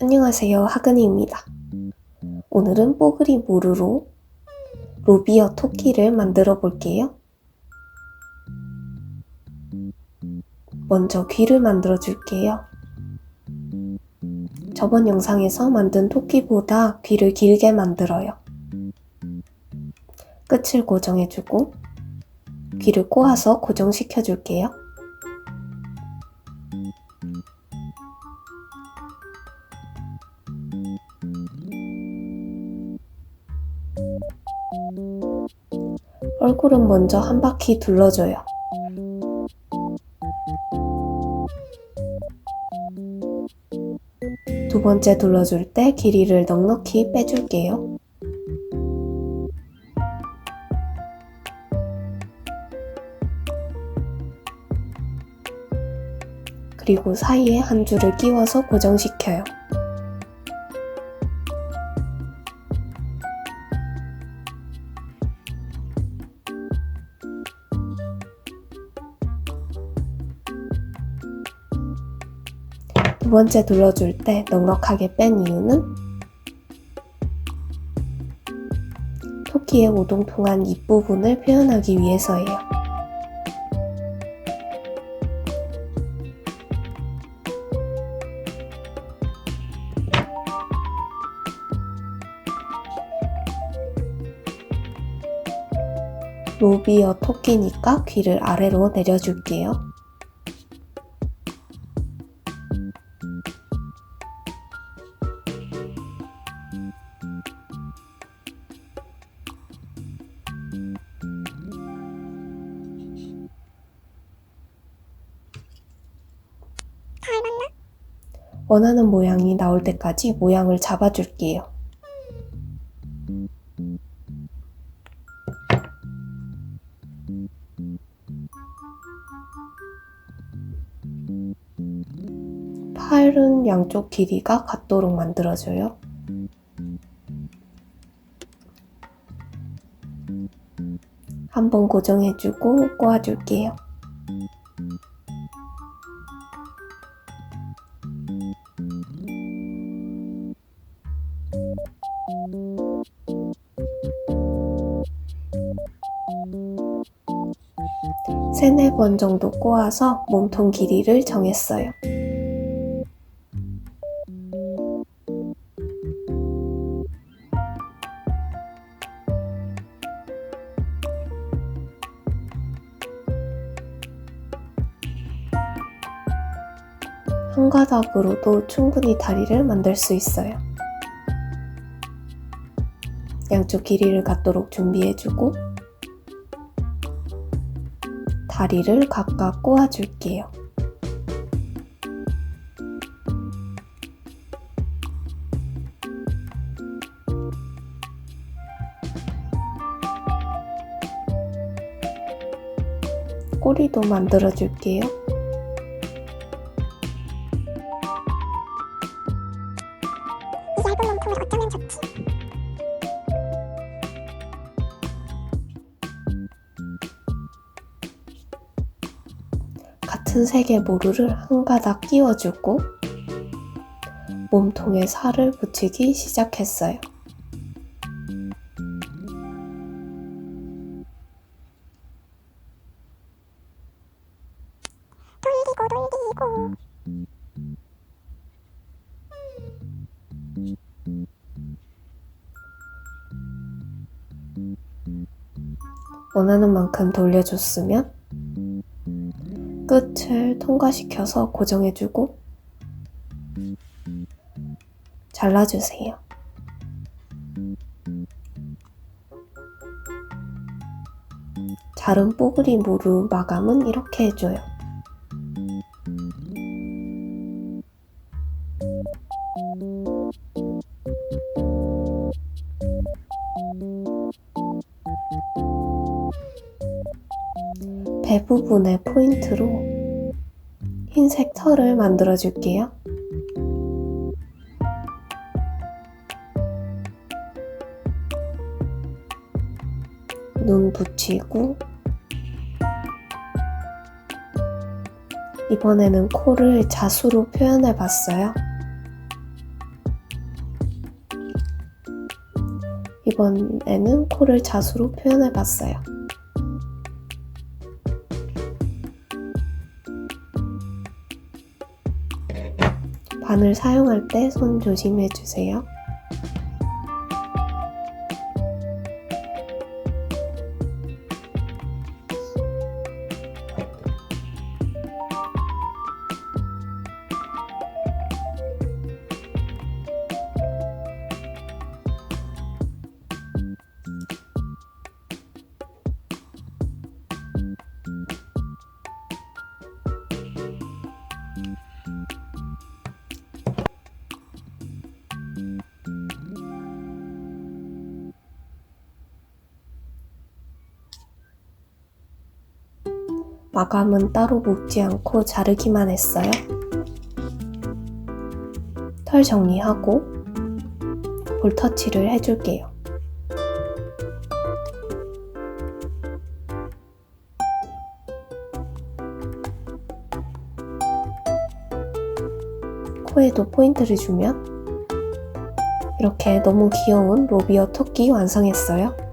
안녕하세요. 하근이입니다. 오늘은 뽀글이 모루로 로비어 토끼를 만들어 볼게요. 먼저 귀를 만들어 줄게요. 저번 영상에서 만든 토끼보다 귀를 길게 만들어요. 끝을 고정해주고 귀를 꼬아서 고정시켜 줄게요. 얼굴은 먼저 한 바퀴 둘러줘요. 두 번째 둘러줄 때 길이를 넉넉히 빼줄게요. 그리고 사이에 한 줄을 끼워서 고정시켜요. 두 번째 둘러줄 때 넉넉하게 뺀 이유는 토끼의 오동통한 입 부분을 표현하기 위해서예요. 로비어 토끼니까 귀를 아래로 내려줄게요. 원하는 모양이 나올 때까지 모양을 잡아줄게요. 팔은 양쪽 길이가 같도록 만들어줘요. 한번 고정해주고 꼬아줄게요. 세네 번 정도 꼬아서 몸통 길이를 정했어요. 한 가닥으로도 충분히 다리를 만들 수 있어요. 양쪽 길이를 갖도록 준비해주고 다리를 각각 꼬아줄게요. 꼬리도 만들어줄게요. 같은 색의 모루를 한 가닥 끼워주고 몸통에 살을 붙이기 시작했어요. 돌리고 돌리고 원하는 만큼 돌려줬으면 끝을 통과시켜서 고정해주고 잘라주세요. 자른 뽀글이 모루 마감은 이렇게 해줘요. 대부분의 포인트로 흰색 털을 만들어 줄게요. 눈 붙이고 이번에는 코를 자수로 표현해 봤어요. 이번에는 코를 자수로 표현해 봤어요. 바늘 사용할 때 손 조심해 주세요. 마감은 따로 묶지 않고 자르기만 했어요. 털 정리하고 볼터치를 해줄게요. 코에도 포인트를 주면 이렇게 너무 귀여운 로비어 토끼 완성했어요.